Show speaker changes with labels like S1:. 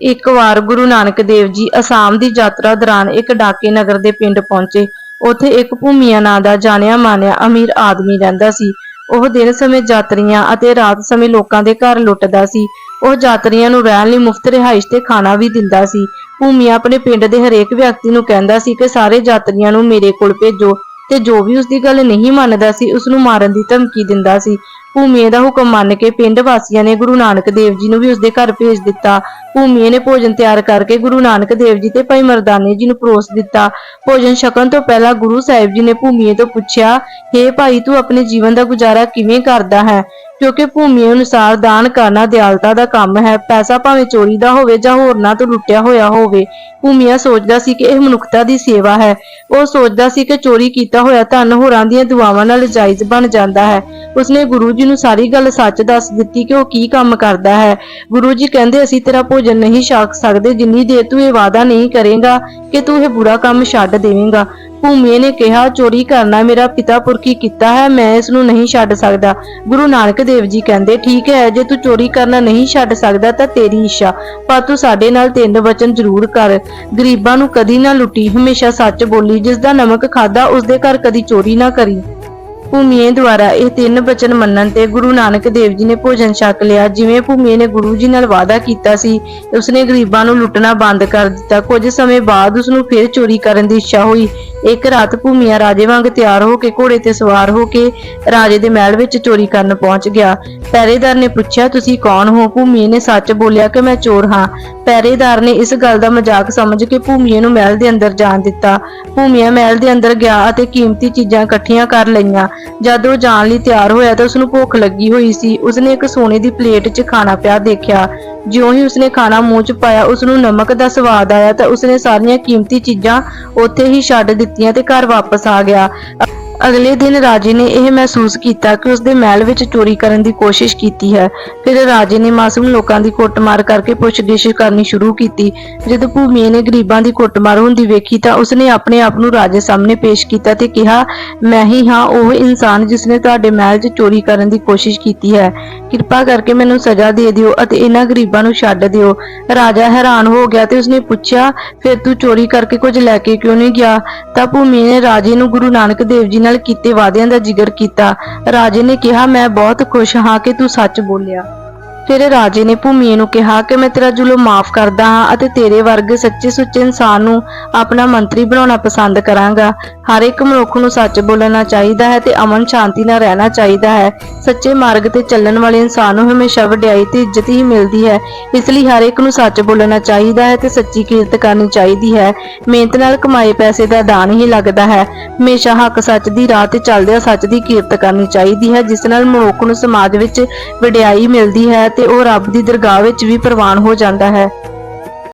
S1: ਇੱਕ ਵਾਰ ਗੁਰੂ ਨਾਨਕ ਦੇਵ ਜੀ ਅਸਾਮ ਦੀ ਯਾਤਰਾ ਦੌਰਾਨ ਇੱਕ ਡਾਕੇ ਨਗਰ ਦੇ ਪਿੰਡ ਪਹੁੰਚੇ। ਉੱਥੇ ਇੱਕ ਭੂਮੀਆ ਨਾਂ ਦਾ ਜਾਣਿਆ ਮਾਨਿਆ ਅਮੀਰ ਆਦਮੀ ਰਹਿੰਦਾ ਸੀ। ਉਹ ਦਿਨ ਸਮੇਂ ਯਾਤਰੀਆਂ ਅਤੇ ਰਾਤ ਸਮੇਂ ਲੋਕਾਂ ਦੇ ਘਰ ਲੁੱਟਦਾ ਸੀ। ਉਹ ਯਾਤਰੀਆਂ ਨੂੰ ਰਹਿਣ ਲਈ ਮੁਫਤ ਰਿਹਾਇਸ਼ ਤੇ ਖਾਣਾ ਵੀ ਦਿੰਦਾ ਸੀ। ਭੂਮੀਆ ਆਪਣੇ ਪਿੰਡ ਦੇ ਹਰੇਕ ਵਿਅਕਤੀ ਨੂੰ ਕਹਿੰਦਾ ਸੀ ਕਿ ਸਾਰੇ ਯਾਤਰੀਆਂ ਨੂੰ ਮੇਰੇ ਕੋਲ ਭੇਜੋ ਤੇ ਜੋ ਵੀ ਉਸ ਦੀ ਗੱਲ ਨਹੀਂ ਮੰਨਦਾ ਸੀ ਉਸ ਨੂੰ ਮਾਰਨ ਦੀ ਧਮਕੀ ਦਿੰਦਾ ਸੀ। ਭੂਮੀਏ ਦਾ ਹੁਕਮ ਮੰਨ ਕੇ ਪਿੰਡ ਵਾਸੀਆਂ ਨੇ ਗੁਰੂ ਨਾਨਕ ਦੇਵ ਜੀ ਨੂੰ ਵੀ ਉਸਦੇ ਘਰ ਭੇਜ ਦਿੱਤਾ। ਭੂਮੀਏ ਨੇ ਭੋਜਨ ਤਿਆਰ ਕਰਕੇ ਗੁਰੂ ਨਾਨਕ ਦੇਵ ਜੀ ਤੇ ਭਾਈ ਮਰਦਾਨੇ ਜੀ ਨੂੰ ਪਰੋਸ ਦਿੱਤਾ। ਭੋਜਨ ਛਕਣ ਤੋਂ ਪਹਿਲਾਂ ਗੁਰੂ ਸਾਹਿਬ ਜੀ ਨੇ ਭੂਮੀਏ ਤੋਂ ਪੁੱਛਿਆ, "ਹੇ ਭਾਈ, ਤੂੰ ਆਪਣੇ ਜੀਵਨ ਦਾ ਗੁਜ਼ਾਰਾ ਕਿਵੇਂ ਕਰਦਾ ਹੈ? ਕਿਉਂਕਿ ਭੂਮੀ ਅਨੁਸਾਰ ਦਾਨ ਕਰਨਾ ਦਿਆਲਤਾ ਦਾ ਕੰਮ ਹੈ। ਪੈਸਾ ਭਾਵੇਂ ਚੋਰੀ ਦਾ ਹੋਵੇ ਜਾਂ ਹੋਰਨਾਂ ਤੋਂ ਲੁੱਟਿਆ ਹੋਇਆ ਹੋਵੇ। ਭੂਮੀਆ ਸੋਚਦਾ ਸੀ ਕਿ ਇਹ ਮਨੁੱਖਤਾ ਦੀ ਸੇਵਾ ਹੈ। ਉਹ ਸੋਚਦਾ ਸੀ ਕਿ ਚੋਰੀ ਕੀਤਾ ਹੋਇਆ ਧਨ ਹੋਰਾਂ ਦੀਆਂ ਦੁਆਵਾਂ ਨਾਲ ਜਾਇਜ਼ ਬਣ ਜਾਂਦਾ ਹੈ। ਉਸਨੇ ਗੁਰੂ ਜੀ ਨੂੰ ਸਾਰੀ ਗੱਲ ਸੱਚ ਦੱਸ ਦਿੱਤੀ ਕਿ ਉਹ ਕੀ ਕੰਮ ਕਰਦਾ ਹੈ। ਗੁਰੂ ਜੀ ਕਹਿੰਦੇ, ਅਸੀਂ ਤੇਰਾ ਭੋਜਨ ਨਹੀਂ ਛਕ ਸਕਦੇ, ਜਿੰਨੀ ਦੇਰ ਤੂੰ ਇਹ ਵਾਅਦਾ ਨਹੀਂ ਕਰੇਗਾ ਕਿ ਤੂੰ ਇਹ ਬੁਰਾ ਕੰਮ ਛੱਡ ਦੇਵੇਂਗਾ। ਭੂਮੀ ਨੇ ਕਿਹਾ, ਚੋਰੀ ਕਰਨਾ ਮੇਰਾ ਪਿਤਾ ਪੁਰਖੀ ਕੀਤਾ ਹੈ, ਮੈਂ ਇਸ ਨੂੰ ਨਹੀਂ ਛੱਡ ਸਕਦਾ। ਗੁਰੂ ਨਾਨਕ ਦੇਵ ਜੀ ਕਹਿੰਦੇ, ਠੀਕ ਹੈ, ਜੇ ਤੂੰ ਚੋਰੀ ਕਰਨਾ ਨਹੀਂ ਛੱਡ ਸਕਦਾ ਤਾਂ ਤੇਰੀ ਇੱਛਾ, ਪਰ ਤੂੰ ਸਾਡੇ ਨਾਲ ਤਿੰਨ ਵਚਨ ਜ਼ਰੂਰ ਕਰ। ਗਰੀਬਾਂ ਨੂੰ ਕਦੀ ਨਾ ਲੁੱਟੀ, ਹਮੇਸ਼ਾ ਸੱਚ ਬੋਲੀ ਜਿਸ ਦਾ ਨਮਕ ਖਾਦਾ ਉਸ ਦੇ ਘਰ ਕਦੀ ਚੋਰੀ ਨਾ ਕਰੀ। ਭੂਮੀਏ ਦੁਆਰਾ ਇਹ ਤਿੰਨ ਬਚਨ ਮੰਨਣ ਤੇ ਗੁਰੂ ਨਾਨਕ ਦੇਵ ਜੀ ਨੇ ਭੋਜਨ ਛਕ ਲਿਆ। ਜਿਵੇਂ ਭੂਮੀਏ ਨੇ ਗੁਰੂ ਜੀ ਨਾਲ ਵਾਅਦਾ ਕੀਤਾ ਸੀ, ਉਸਨੇ ਗਰੀਬਾਂ ਨੂੰ ਲੁੱਟਣਾ ਬੰਦ ਕਰ ਦਿੱਤਾ। ਕੁਝ ਸਮੇਂ ਬਾਅਦ ਉਸ ਨੂੰ ਫਿਰ ਚੋਰੀ ਕਰਨ ਦੀ ਇੱਛਾ ਹੋਈ। ਇੱਕ ਰਾਤ ਭੂਮੀਆ ਰਾਜੇ ਵਾਂਗ ਤਿਆਰ ਹੋ ਕੇ ਘੋੜੇ ਤੇ ਸਵਾਰ ਹੋ ਕੇ ਰਾਜੇ ਦੇ ਮਹਿਲ ਵਿੱਚ ਚੋਰੀ ਕਰਨ ਪਹੁੰਚ ਗਿਆ। ਪਹਿਰੇਦਾਰ ਨੇ ਪੁੱਛਿਆ, ਤੁਸੀਂ ਕੌਣ ਹੋ? ਭੂਮੀਏ ਨੇ ਸੱਚ ਬੋਲਿਆ ਕਿ ਮੈਂ ਚੋਰ ਹਾਂ। ਪਹਿਰੇਦਾਰ ਨੇ ਇਸ ਗੱਲ ਦਾ ਮਜ਼ਾਕ ਸਮਝ ਕੇ ਭੂਮੀਏ ਨੂੰ ਮਹਿਲ ਦੇ ਅੰਦਰ ਜਾਣ ਦਿੱਤਾ। ਭੂਮੀਆ ਮਹਿਲ ਦੇ ਅੰਦਰ ਗਿਆ ਅਤੇ ਕੀਮਤੀ ਚੀਜ਼ਾਂ ਇਕੱਠੀਆਂ ਕਰ ਲਈਆਂ। ਜਦ ਉਹ ਜਾਣ ਲਈ ਤਿਆਰ ਹੋਇਆ ਤਾਂ ਉਸ ਨੂੰ ਭੁੱਖ ਲੱਗੀ ਹੋਈ ਸੀ। ਉਸਨੇ ਇੱਕ ਸੋਨੇ ਦੀ ਪਲੇਟ 'ਚ ਖਾਣਾ ਪਿਆ ਦੇਖਿਆ। ਜਿਉਂ ਹੀ ਉਸਨੇ ਖਾਣਾ ਮੂੰਹ 'ਚ ਪਾਇਆ ਉਸ ਨੂੰ ਨਮਕ ਦਾ ਸਵਾਦ ਆਇਆ ਤਾਂ ਉਸਨੇ ਸਾਰੀਆਂ ਕੀਮਤੀ ਚੀਜ਼ਾਂ ਉੱਥੇ ਹੀ ਛੱਡ ਦਿੱਤੀਆਂ। ਤੇ ਘਰ ਵਾਪਸ ਆ ਗਿਆ। ਅਗਲੇ ਦਿਨ ਰਾਜੇ ਨੇ ਇਹ ਮਹਿਸੂਸ ਕੀਤਾ ਕਿ ਉਸਦੇ ਮਹਿਲ ਵਿੱਚ ਚੋਰੀ ਕਰਨ ਦੀ ਕੋਸ਼ਿਸ਼ ਕੀਤੀ ਹੈ। ਫਿਰ ਰਾਜੇ ਨੇ ਮਾਸੂਮ ਲੋਕਾਂ ਦੀ ਕੁੱਟਮਾਰ ਕਰਕੇ ਪੁੱਛਗਿੱਛ ਕਰਨੀ ਸ਼ੁਰੂ ਕੀਤੀ। ਜਦੋਂ ਭੂਮੀ ਨੇ ਗਰੀਬਾਂ ਦੀ ਕੁੱਟਮਾਰ ਹੁੰਦੀ ਵੇਖੀ ਤਾਂ ਉਸਨੇ ਆਪਣੇ ਆਪ ਨੂੰ ਰਾਜੇ ਸਾਹਮਣੇ ਪੇਸ਼ ਕੀਤਾ ਤੇ ਕਿਹਾ, ਮੈਂ ਹੀ ਹਾਂ ਉਹ ਇਨਸਾਨ ਜਿਸਨੇ ਤੁਹਾਡੇ ਮਹਿਲ 'ਚ ਚੋਰੀ ਕਰਨ ਦੀ ਕੋਸ਼ਿਸ਼ ਕੀਤੀ ਹੈ। ਕਿਰਪਾ ਕਰਕੇ ਮੈਨੂੰ ਸਜ਼ਾ ਦੇ ਦਿਓ ਅਤੇ ਇਹਨਾਂ ਗਰੀਬਾਂ ਨੂੰ ਛੱਡ ਦਿਓ ਰਾਜਾ ਹੈਰਾਨ ਹੋ ਗਿਆ ਤੇ ਉਸਨੇ ਪੁੱਛਿਆ, ਫਿਰ ਤੂੰ ਚੋਰੀ ਕਰਕੇ ਕੁਝ ਲੈ ਕੇ ਕਿਉਂ ਨਹੀਂ ਗਿਆ ਤਾਂ ਭੂਮੀ ਨੇ ਰਾਜੇ ਨੂੰ ਗੁਰੂ ਨਾਨਕ ਦੇਵ ਜੀ ਨਾਲ ਕੀਤੇ ਵਾਅਦਿਆਂ ਦਾ ਜ਼ਿਕਰ ਕੀਤਾ। ਰਾਜੇ ਨੇ ਕਿਹਾ, ਮੈਂ ਬਹੁਤ ਖੁਸ਼ ਹਾਂ ਕਿ ਤੂੰ ਸੱਚ ਬੋਲਿਆ। ਫਿਰ ਰਾਜੇ ਨੇ ਭੂਮੀ ਨੂੰ ਕਿਹਾ ਕਿ ਮੈਂ ਤੇਰਾ ਜ਼ੁਲਮ ਮਾਫ ਕਰਦਾ ਹਾਂ ਅਤੇ ਤੇਰੇ ਵਰਗੇ ਸੱਚੇ ਸੁੱਚੇ ਇਨਸਾਨ ਨੂੰ ਆਪਣਾ ਮੰਤਰੀ ਬਣਾਉਣਾ ਪਸੰਦ ਕਰਾਂਗਾ। ਹਰ ਇੱਕ ਮਨੁੱਖ ਨੂੰ ਸੱਚ ਬੋਲਣਾ ਚਾਹੀਦਾ ਹੈ ਤੇ ਅਮਨ ਸ਼ਾਂਤੀ ਨਾਲ ਰਹਿਣਾ ਚਾਹੀਦਾ ਹੈ। ਸੱਚੇ ਮਾਰਗ ਤੇ ਚੱਲਣ ਵਾਲੇ ਇਨਸਾਨ ਨੂੰ ਹਮੇਸ਼ਾ ਵਡਿਆਈ ਤੇ ਇੱਜ਼ਤ ਹੀ ਮਿਲਦੀ ਹੈ। ਇਸ ਲਈ ਹਰ ਇੱਕ ਨੂੰ ਸੱਚ ਬੋਲਣਾ ਚਾਹੀਦਾ ਹੈ ਤੇ ਸੱਚੀ ਕੀਰਤ ਕਰਨੀ ਚਾਹੀਦੀ ਹੈ। ਮਿਹਨਤ ਨਾਲ ਕਮਾਏ ਪੈਸੇ ਦਾ ਦਾਨ ਹੀ ਲੱਗਦਾ ਹੈ। ਹਮੇਸ਼ਾ ਹੱਕ ਸੱਚ ਦੀ ਰਾਹ ਤੇ ਚੱਲਦਿਆਂ ਸੱਚ ਦੀ ਕੀਰਤ ਕਰਨੀ ਚਾਹੀਦੀ ਹੈ, ਜਿਸ ਨਾਲ ਮਨੁੱਖ ਨੂੰ ਸਮਾਜ ਵਿੱਚ ਵਡਿਆਈ ਮਿਲਦੀ ਹੈ ਤੇ ਉਹ ਰੱਬ ਦੀ ਦਰਗਾਹ ਵਿੱਚ ਵੀ ਪ੍ਰਵਾਨ ਹੋ ਜਾਂਦਾ ਹੈ।